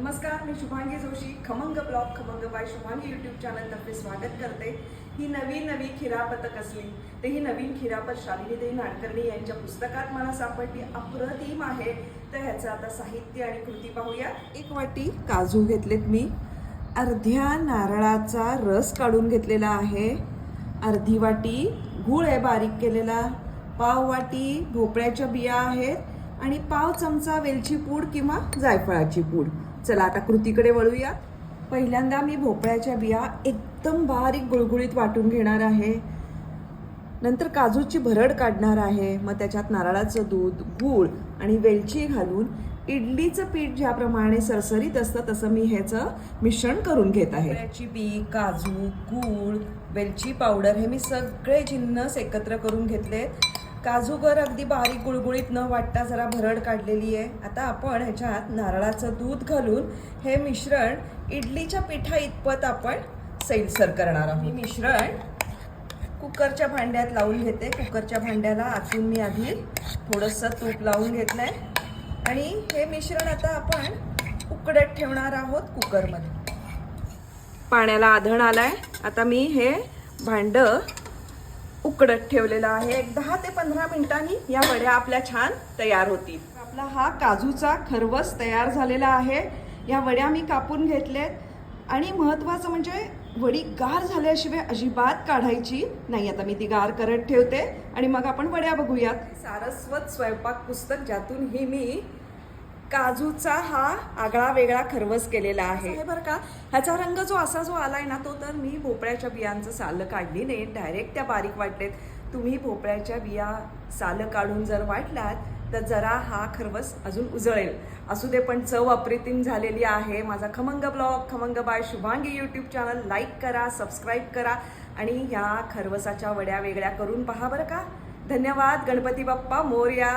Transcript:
नमस्कार मी शुभांगी जोशी खमंग ब्लॉग खमंग बाय शुभांगी यूट्यूब चॅनलतर्फे स्वागत करते. ही नवीन नवी खिरापथक असली तर ही नवीन खिरापत शालिनीदेवी नाडकर्णी यांच्या पुस्तकात मला सापडली अप्रतिम आहे. तर ह्याचं आता साहित्य आणि कृती पाहूया एक वाटी काजू घेतलेत मी. अर्ध्या नारळाचा रस काढून घेतलेला आहे. अर्धी वाटी गूळ आहे बारीक केलेला पाव वाटी भोपळ्याच्या बिया आहेत आणि पाव चमचा वेलची पूड किंवा जायफळाची पूड. चला आता कृतीकडे वळूया. पहिल्यांदा मी भोपळ्याच्या बिया एकदम बारीक गुळगुळीत वाटून घेणार आहे. नंतर काजूची भरड काढणार आहे. मग त्याच्यात नारळाचं दूध गूळ आणि वेलची घालून इडलीचं पीठ ज्याप्रमाणे सरसरीत असतं तसं मी ह्याचं मिश्रण करून घेत आहे. याची बी काजू गूळ वेलची पावडर हे मी सगळे जिन्नस एकत्र करून घेतलेत. काजूगर अगदी बारीक गुळगुळीत न वाटता जरा भरड काढलेली आहे. आता आपण ह्याच्यात नारळाचं दूध घालून हे मिश्रण इडलीच्या पिठा इतपत आपण सैलसर करणार आहोत. मी मिश्रण कुकरच्या भांड्यात लावून घेते. कुकरच्या भांड्याला आतून मी आधी थोडंसं तूप लावून घेतलं आहे आणि हे मिश्रण आता आपण उकडत ठेवणार आहोत कुकरमध्ये. पाण्याला आधण आलाय. आता मी हे भांडं उकडत ठेवलेलं आहे. एक दहा ते पंधरा मिनिटांनी या वड्या आपल्या छान तयार होतील. आपला हा काजूचा खरवस तयार झालेला आहे. या वड्या मी कापून घेतल्यात आणि महत्त्वाचं म्हणजे वडी गार झाल्याशिवाय अजिबात काढायची नाही. आता मी ती गार करत ठेवते. आणि मग आपण वड्या बघूयात. सारस्वत स्वयंपाक पुस्तक ज्यातून ही मी काजूचा हा आगळा वेगळा खरवस केलेला आहे. हे बरं का? ह्याचा रंग जो असा जो आलाय ना तो तर मी भोपळ्याच्या बियांचं सालं काढली नाही. डायरेक्ट त्या बारीक वाटलेत. तुम्ही भोपळ्याच्या बिया सालं काढून जर वाटलात तर जरा हा खरवस अजून उजळेल. असू दे पण चव अप्रतिम झालेली आहे. माझा खमंग ब्लॉग खमंग by Shubhangi YouTube channel like करा सबस्क्राईब करा आणि ह्या खरवसाच्या वड्या वेगळ्या करून पहा बरं का? धन्यवाद. गणपती बाप्पा मोर्या.